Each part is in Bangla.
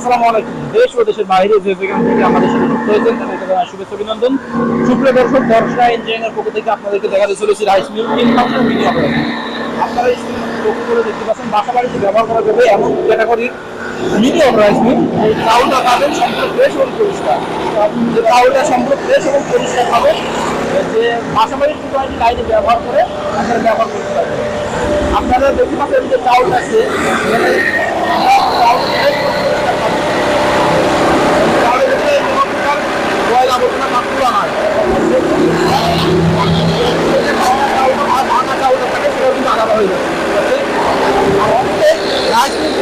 আসসালামু আলাইকুম। দেশ ও দেশের বাইরে যে যেখান থেকে আমাদের সাথে যুক্ত হয়েছেন তাদেরকে শুভেচ্ছা, অভিনন্দন। সুপ্রিয় দর্শক দর্শনা ইঞ্জিনিয়ারিং এর পক্ষ থেকে আপনাদেরকে দেখাতে চলেছি রাইস মিল তিন ফাংশন মিনি আপনারা এই লক্ষ্য করে দেখতে পাচ্ছেন বাসা বাড়িতে ব্যবহার করা যাবে এমন ক্যাটাগরির মিনি রাইস মিল এই চাউলটা পাবেন সম্পূর্ণ ফ্রেশ এবং পরিষ্কার। চাউলটা সম্পূর্ণ ফ্রেশ এবং পরিষ্কার পাবেন যে বাসা বাড়ির কিন্তু লাইনে ব্যবহার করে আপনারা ব্যবহার করতে পারবেন। আপনারা দেখতে পাচ্ছেন যে চাউলটা আছে এখানে চাউল ফ্রেশ এবং পরিষ্কার পাবেন। চাউলের ভিতরে কোনো প্রকার ময়লা আবর্জনা না তোলা হয়। চাউলটা আর ভাঙা চাউলটা থাকে সেটাও কিন্তু আলাদা হয়ে যাবে, ঠিক আছে? আর অনেকে রাইস মিল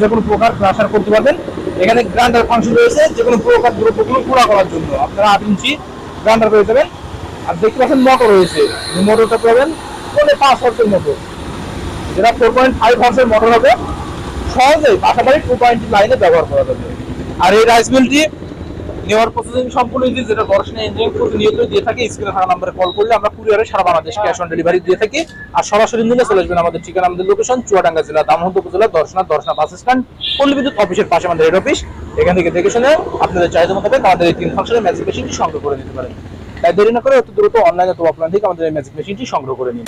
যে কোনো প্রকার ক্রাশার করতে পারবেন। এখানে গ্রাইন্ডার ফাংশন রয়েছে, যে কোনো প্রকার দ্রব্যগুলো গুঁড়া করার জন্য। আপনারা আট ইঞ্চি গ্রাইন্ডার পেয়ে যাবেন। আর দেখতে পাচ্ছেন মোটর রয়েছে। মোটরটা পাবেন পনেরো পাঁচ হর্সের মোটর যেটা ফোর পয়েন্ট ফাইভ হর্সের মোটর হবে। সহজেই পাশাপাশি টু পয়েন্ট লাইনে ব্যবহার করা যাবে। আর এই রাইস মিলটি নেওয়ার প্রসেসিং সম্পূর্ণ ইজি যেটা দর্শনে ইঞ্জিনিয়ারিং প্রতিনিয়ত দিয়ে থাকে স্ক্রিনে থাকা নাম্বারে কল করলে আমরা কুরিয়ারে সারা বাংলাদেশ ক্যাশ অন ডেলিভারি দিয়ে থাকি। আর সরাসরি নিলে চলে আসবেন আমাদের ঠিকানা আমাদের লোকেশন চুয়াডাঙ্গা জেলা দামোহদ উপজেলা দর্শনা দর্শনা বাস স্ট্যান্ড পল্লী বিদ্যুৎ অফিসের পাশে আমাদের হেড অফিস এখান থেকে দেখে শুনে আপনাদের চাহিদা মোতাবেক আমাদের এই তিন ফাংশনের ম্যাজিক মেশিনটি সংগ্রহ করে নিতে পারেন। তাই দেরি না করে অতি দ্রুত অনলাইনে তো অফলাইন থেকে আমাদের এই ম্যাজিক মেশিনটি সংগ্রহ করে নিন।